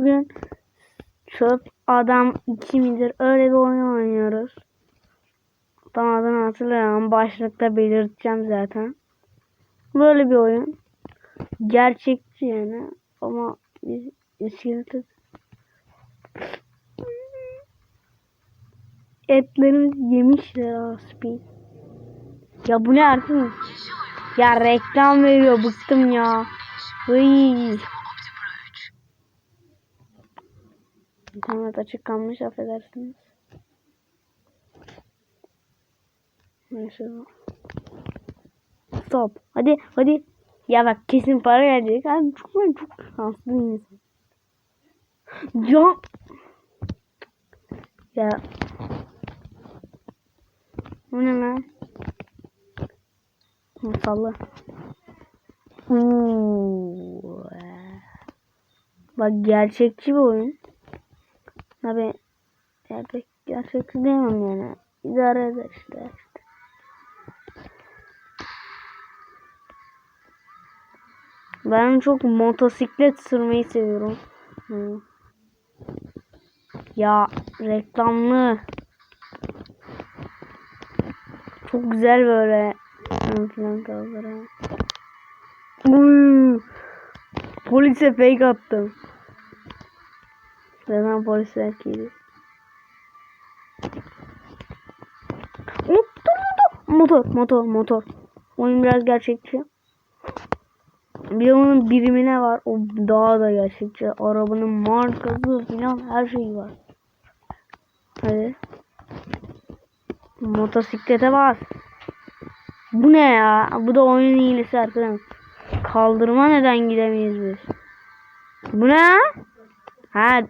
bugün çöp adam 2 midir öyle bir oyun oynuyoruz. Tam adını hatırlayamam. Başlıkta belirteceğim zaten. Böyle bir oyun. Gerçekçi yani. Ama biz iskeleti etlerimizi yemişler aspi. Ya bu ne artık? Ya reklam veriyor bıktım ya. Hıy. İnternet açık kalmış affedersiniz. Neyse. Stop. Hadi hadi. Ya bak kesin para gelecek. Abi çok ben çok şanslı insan. Ya. Ya. Bu ne lan? Salla. Uuu. Bak gerçekçi bir oyun. Abi ya pek gerçekçi diyemem yani. İdare eder işte. işte. Ben çok motosiklet sürmeyi seviyorum. Hı. Ya reklamlı. Çok güzel böyle. Kaldırıyor. Uy. Polise fake attım. Neden polis erkeği? Hop, dur, dur. Motor, motor, motor. Oyun biraz gerçekçi. Bir de onun birimine var. O daha da gerçekçi. Arabanın markası falan her şeyi var. Hadi. Motosiklete bas. Bu ne ya? Bu da oyun iyilisi arkadaşlar. Kaldırma neden gidemeyiz biz? Bu ne? Ha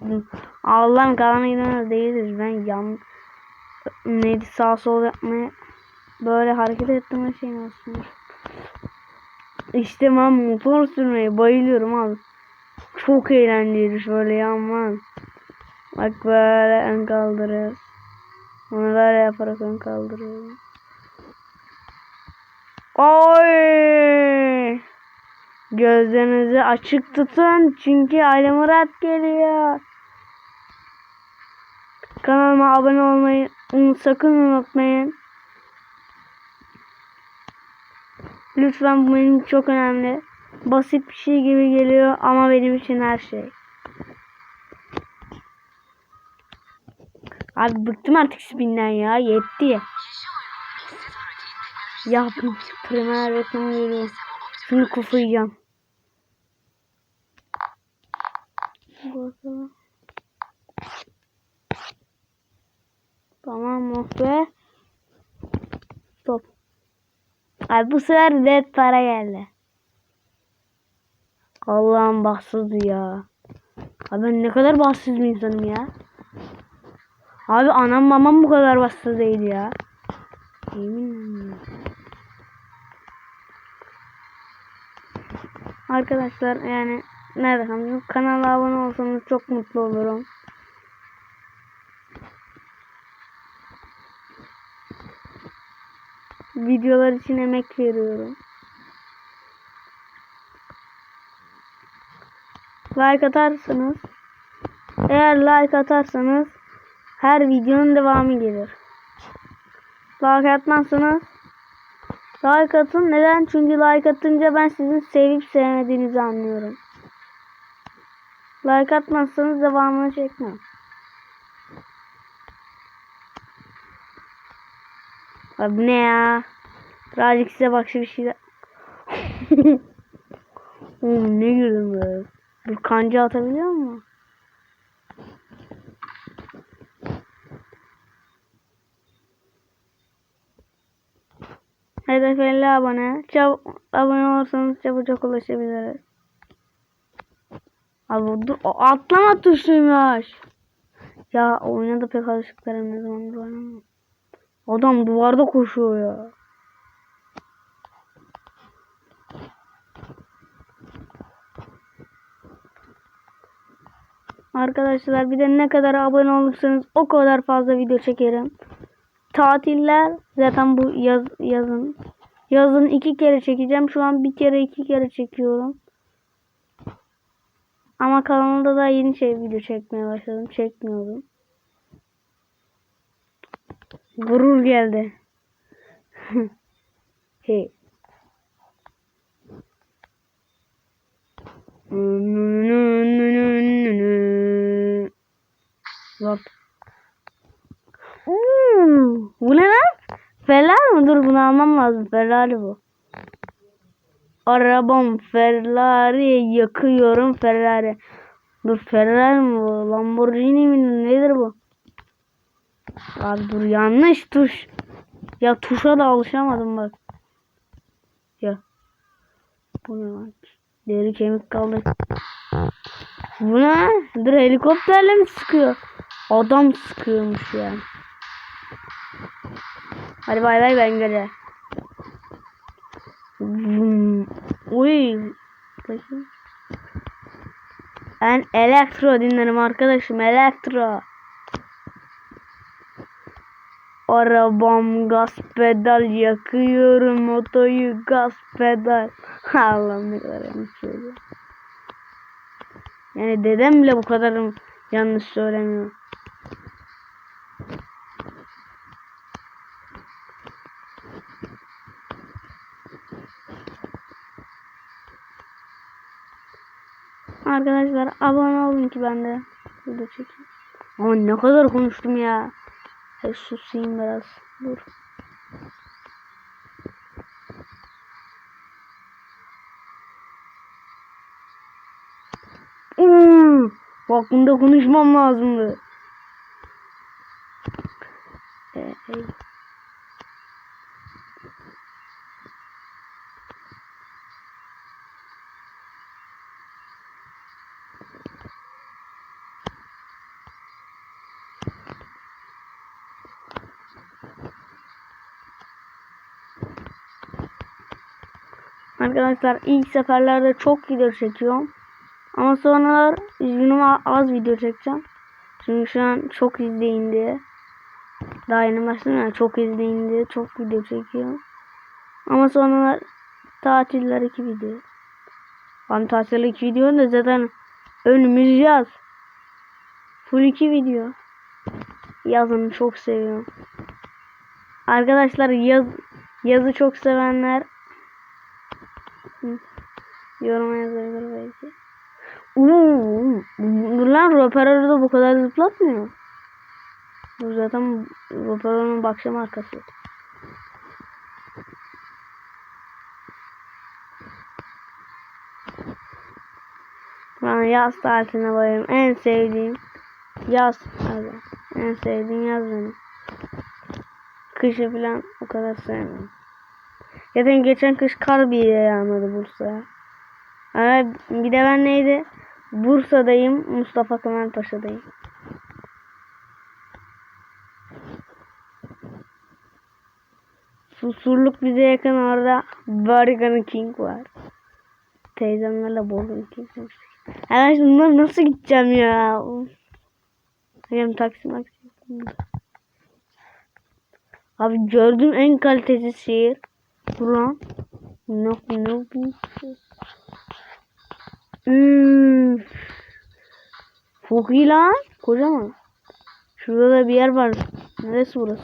Allah'ım kalan gidemez değiliz. Ben yan neydi sağ sol yapmaya böyle hareket ettirme şeyini aslında. İşte ben motor sürmeye bayılıyorum abi. Çok eğlenceli şöyle yanman. Bak böyle ön kaldırıyoruz. Onu böyle yaparak ön kaldırıyorum. Oy! Gözlerinizi açık tutun çünkü Ali Murat geliyor. Kanalıma abone olmayı sakın unutmayın. Lütfen bu benim çok önemli. Basit bir şey gibi geliyor ama benim için her şey. Abi bıktım artık spinden ya. Yetti. Ya bu primer reklamı. Şunu kufayacağım. Bakalım. Tamam oh be. Stop. Abi bu sefer red para geldi. Allah'ım bahtsızdı ya. Abi ben ne kadar bahtsız bir insanım ya. Abi anam babam bu kadar bahtsız değil ya. Yeminle. Arkadaşlar yani ne desem kanala abone olsanız çok mutlu olurum. Videolar için emek veriyorum. Like atarsanız eğer like atarsanız her videonun devamı gelir. Like atmazsanız like atın. Neden? Çünkü like atınca ben sizin sevip sevmediğinizi anlıyorum. Like atmazsanız devamını çekmem. Abi ne ya? Birazcık size bak şu bir şey. Oğlum ne girdim be. Bir kanca atabiliyor mu? Hedef 50 abone. Çabuk abone olursanız çabucak ulaşabiliriz. Abi dur atlama tuşuymuş. Ya oyuna da pek alışıklarım ne zamandır oynamam. Adam duvarda koşuyor ya. Arkadaşlar bir de ne kadar abone olursanız o kadar fazla video çekerim. Tatiller zaten bu yaz, yazın. Yazın iki kere çekeceğim. Şu an bir kere iki kere çekiyorum. Ama kanalda da yeni şey video çekmeye başladım. Çekmiyordum. Gurur geldi. hey. Bak. Hmm, bu ne lan? Ferrari mi? Dur bunu almam lazım. Ferrari bu. Arabam Ferrari yakıyorum Ferrari. Dur Ferrari mi bu? Lamborghini mi? Nedir bu? Abi dur yanlış tuş. Ya tuşa da alışamadım bak. Ya. Bu ne lan? Deri kemik kaldı. Bu ne? Dur helikopterle mi sıkıyor? Adam sıkıyormuş yani. Hadi bay bay ben gele. Uy. Ben elektro dinlerim arkadaşım. Elektro. Arabam gaz pedal yakıyorum motoyu gaz pedal. Allah'ım ne kadar yanlış. Yani dedem bile bu kadar yanlış söylemiyor. Arkadaşlar abone olun ki ben de video çekeyim. Ama ne kadar konuştum ya. Hey, susayım biraz. Dur. Hmm, bak bunda konuşmam lazımdı. Ee, hey. Arkadaşlar ilk seferlerde çok video çekiyorum. Ama sonra üzgünüm az video çekeceğim. Çünkü şu an çok izleyin diye. Daha yeni başladım ya çok izleyin diye çok video çekiyorum. Ama sonra tatiller iki video. Ben tatil iki video da zaten önümüz yaz. Full iki video. Yazını çok seviyorum. Arkadaşlar yaz yazı çok sevenler Yoruma yazabilir belki. Uuu, lan röperörü de bu kadar zıplatmıyor. Bu zaten röperörün bakşam arkası. Ben yaz tatiline bayım. En sevdiğim yaz. Hadi. En sevdiğim yaz benim. Kışı falan o kadar sevmem. Zaten geçen kış kar bir yağmadı Bursa'ya. Ama bir de ben neydi? Bursa'dayım, Mustafa Kemal Paşa'dayım. Susurluk bize yakın orada Bargain King var. Teyzemlerle Bargain King demiştik. Hemen şimdi nasıl gideceğim ya? Hem taksi maksi. Abi gördüğüm en kalitesiz şehir. Buran. Ne ne bu? Üf. Çok iyi lan. Kocaman. Şurada da bir yer var. Neresi burası?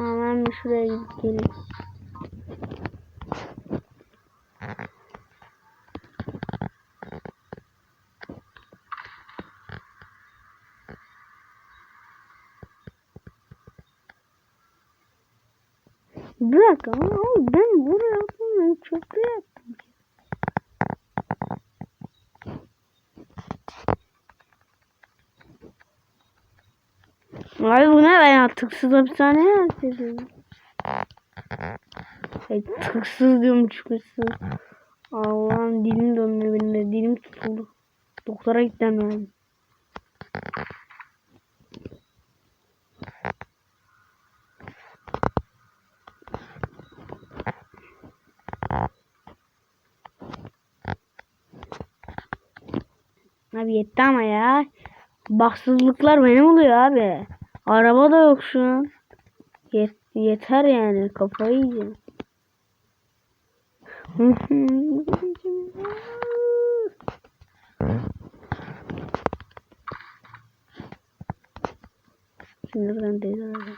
Hemen bir şuraya gidip geleyim. Bir ama ben buraya yapmıyorum. Çok da yaptım. Abi bu ne ben tıksız hapishane yaptım. Şey, tıksız diyorum çıkmışsın. Allah'ım dilim dönmüyor benim de. Dilim tutuldu. Doktora gitmem lazım. Abi yetti ama ya. Baksızlıklar benim oluyor abi. Araba da yok şu an. Yet- yeter yani kafayı yiyeceğim. Sinirden değil araba.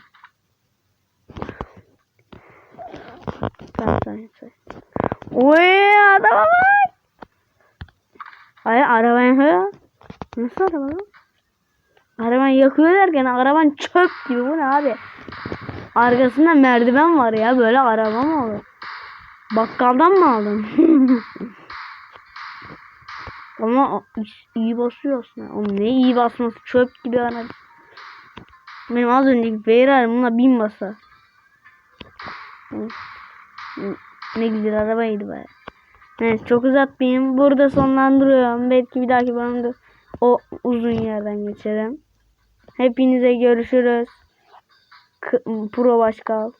Tamam tamam tamam. Oy adama bak. Ay araban hı? Nasıl araba lan? Araban yakıyor derken araban çöp gibi bu ne abi? Arkasında merdiven var ya böyle araba mı olur? Bakkaldan mı aldın? Ama iyi basıyor aslında. Oğlum ne iyi basması çöp gibi araba. Benim az önceki Ferrari buna bin basa. Ne güzel arabaydı be. Neyse çok uzatmayayım. Burada sonlandırıyorum. Belki bir dahaki bölümde o uzun yerden geçerim. Hepinize görüşürüz. Pro Başkal.